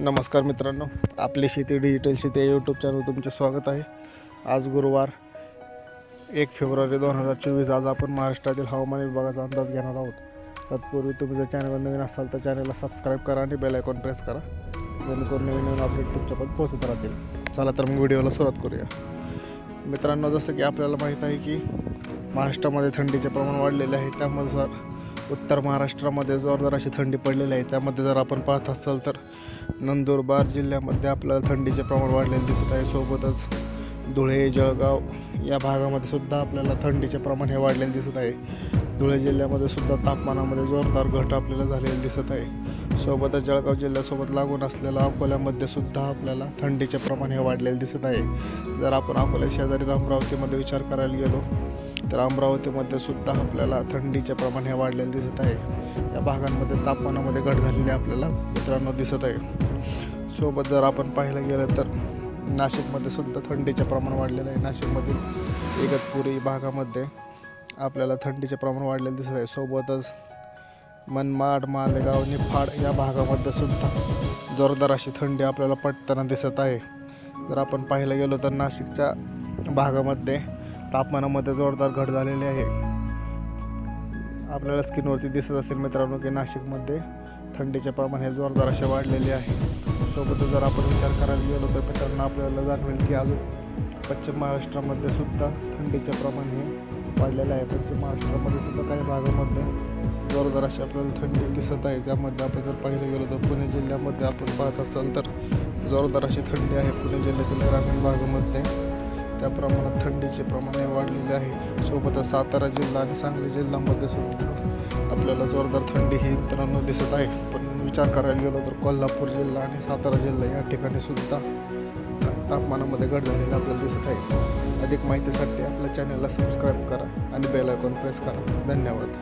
नमस्कार मित्रांनो आपली शेती डिजिटल शेती या यूट्यूब चॅनल तुमचे स्वागत आहे. आज गुरुवार एक फेब्रुवारी दोन हजार चोवीस आज आपण महाराष्ट्रातील हवामान विभागाचा अंदाज घेणार आहोत. तत्पूर्वी तुम्ही जर चॅनलवर नवीन असाल तर चॅनलला सबस्क्राईब करा आणि बेल आयकॉन प्रेस करा. जेणेकरून नवीन नवीन अपडेट तुमच्यापर्यंत पोहोचत राहतील. चला तर मग व्हिडिओला सुरुवात करूया. मित्रांनो जसं की आपल्याला माहीत आहे की महाराष्ट्रामध्ये थंडीचे प्रमाण वाढलेले आहे. त्यानुसार उत्तर महाराष्ट्रामध्ये जोरदार अशी थंडी पडलेली आहे. त्यामध्ये जर आपण पाहत असाल तर नंदुरबार जिल्ह्यामध्ये आपल्याला थंडीचे प्रमाण वाढलेले दिसत आहे. सोबतच धुळे जळगाव या भागामध्ये सुद्धा आपल्याला थंडीचे प्रमाण हे वाढलेले दिसत आहे. धुळे जिल्ह्यामध्ये सुद्धा तापमानामध्ये जोरदार घट आपल्याला झालेली दिसत आहे. सोबतच जळगाव जिल्ह्यासोबत लागून असलेल्या अकोल्यामध्ये सुद्धा आपल्याला थंडीचे प्रमाण हे वाढलेले दिसत आहे. जर आपण अकोल्या शेजारीच अमरावतीमध्ये विचार करायला गेलो तर अमरावतीमध्ये सुद्धा आपल्याला थंडीचे प्रमाण हे वाढलेले दिसत आहे. या भागांमध्ये तापमानामध्ये घट झालेली आपल्याला मित्रांनो दिसत आहे. सोबत जर आपण पाहायला गेलं तर नाशिकमध्ये सुद्धा थंडीचे प्रमाण वाढलेलं आहे. नाशिकमधील इगतपुरी भागामध्ये आपल्याला थंडीचे प्रमाण वाढलेलं दिसत आहे. सोबतच मनमाड मालेगाव निफाड या भागामध्ये सुद्धा जोरदार अशी थंडी आपल्याला पडताना दिसत आहे. जर आपण पाहायला गेलो तर नाशिकच्या भागामध्ये तापमानामध्ये जोरदार घट झालेली आहे. आपल्याला स्किनवरती दिसत असेल मित्रांनो की नाशिकमध्ये थंडीचे प्रमाण हे जोरदार असे वाढलेले आहे. सोबतच जर आपण विचार करायला गेलो तर मित्रांनो आपल्याला जाणवेल की अजून पश्चिम महाराष्ट्रामध्ये सुद्धा थंडीचे प्रमाण हे वाढलेलं आहे. पश्चिम महाराष्ट्रामध्ये सुद्धा काही भागामध्ये जोरदार अशी आपल्याला थंडी दिसत आहे. ज्यामध्ये आपण जर पाहिलं गेलो तर पुणे जिल्ह्यामध्ये आपण पाहत असाल तर जोरदार अशी थंडी आहे. पुणे जिल्ह्यातील ग्रामीण भागामध्ये त्या प्रमाणात थंडीचे प्रमाण हे वाढलेले आहे. सोबतच सातारा जिल्हा आणि सांगली जिल्ह्यामध्ये सुद्धा आपल्याला जोरदार थंडी ही मित्रांनो दिसत आहे. पण विचार करायला गेलो तर कोल्हापूर जिल्हा आणि सातारा जिल्हा या ठिकाणी सुद्धा तापमानामध्ये घट झालेली आपल्याला दिसत आहे. अधिक माहितीसाठी आपल्या चॅनलला सबस्क्राईब करा आणि बेल आयकॉन प्रेस करा. धन्यवाद.